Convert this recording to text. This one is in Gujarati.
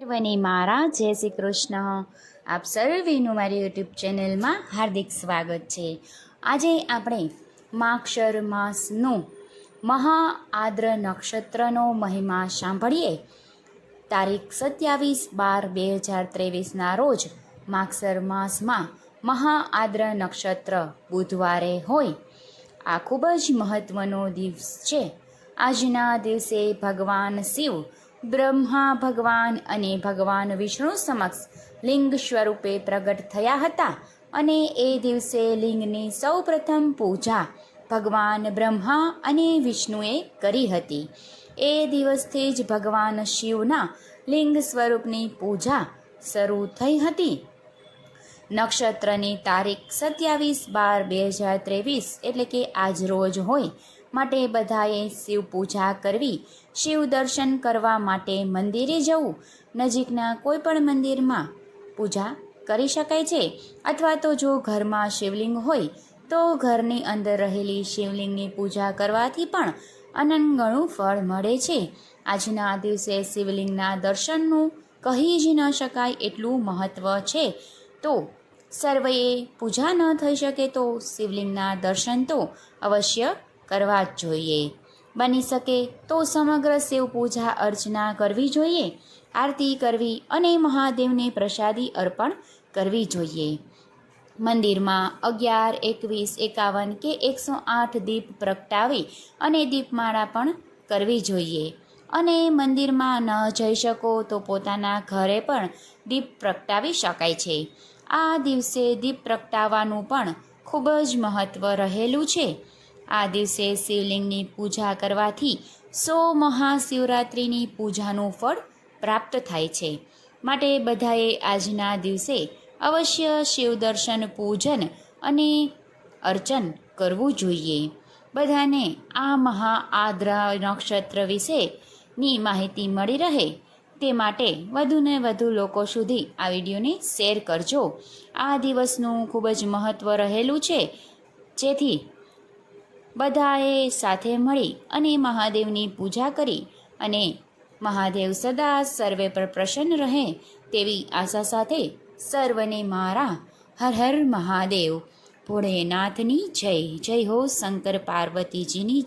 સર્વને મારા જય શ્રી કૃષ્ણ આપ સર્વેનું મારી યુટ્યુબ ચેનલમાં હાર્દિક સ્વાગત છે। આજે આપણે માક્ષર માસનું મહા આદ્ર નક્ષત્રનો મહિમા સાંભળીએ તારીખ સત્યાવીસ બાર બે હજાર ત્રેવીસના રોજ માક્ષર માસમાં મહાઆદ્ર નક્ષત્ર બુધવારે હોય આ ખૂબ જ મહત્ત્વનો દિવસ છે। આજના દિવસે ભગવાન શિવ બ્રહ્મા ભગવાન અને ભગવાન વિષ્ણુ સમક્ષ લિંગ સ્વરૂપે પ્રગટ થયા હતા અને એ દિવસે લિંગની સૌપ્રથમ પૂજા ભગવાન બ્રહ્મા અને વિષ્ણુએ કરી હતી. એ દિવસથી જ ભગવાન શિવના લિંગ સ્વરૂપની પૂજા શરૂ થઈ હતી. નક્ષત્રની તારીખ સત્યાવીસ બાર બે હજાર ત્રેવીસ એટલે કે આજ રોજ હોય માટે બધાએ શિવ પૂજા કરવી, શિવ દર્શન કરવા માટે મંદિરે જવું, નજીકના કોઈ પણ મંદિરમાં પૂજા કરી શકાય છે. અથવા તો જો ઘરમાં શિવલિંગ હોય, તો ઘરની અંદર રહેલી શિવલિંગની પૂજા કરવાથી પણ અનંગણું ફળ મળે છે. આજના દિવસે શિવલિંગના દર્શનનું કહી જ ન શકાય એટલું મહત્ત્વ છે. તો સર્વેએ પૂજા ન થઈ શકે તો શિવલિંગના દર્શન તો અવશ્ય કરવા જ જોઈએ. બની શકે તો સમગ્ર શિવ પૂજા અર્ચના કરવી જોઈએ, આરતી કરવી અને મહાદેવને પ્રસાદી અર્પણ કરવી જોઈએ. મંદિરમાં અગિયાર, એકવીસ, એકાવન કે એકસો આઠ દીપ પ્રગટાવી અને દીપમાળા પણ કરવી જોઈએ. અને મંદિરમાં ન જઈ શકો તો પોતાના ઘરે પણ દીપ પ્રગટાવી શકાય છે. આ દિવસે દીપ પ્રગટાવવાનું પણ ખૂબ જ મહત્ત્વ રહેલું છે. આ દિવસે શિવલિંગની પૂજા કરવાથી સો મહાશિવરાત્રિની પૂજાનું ફળ પ્રાપ્ત થાય છે. માટે બધાએ આજના દિવસે અવશ્ય શિવદર્શન, પૂજન અને અર્ચન કરવું જોઈએ. બધાને આ મહા આદ્રા નક્ષત્ર વિશેની માહિતી મળી રહે તે માટે વધુને વધુ લોકો સુધી આ વિડીયોને શેર કરજો. આ દિવસનું ખૂબ જ મહત્ત્વ રહેલું છે. જેથી બધાએ સાથે મળી અને મહાદેવની પૂજા કરી અને મહાદેવ સદા સર્વે પર પ્રસન્ન રહે તેવી આશા સાથે સર્વને મારા હર હર મહાદેવ. ભોળેનાથની જય. જય હો શંકર પાર્વતીજીની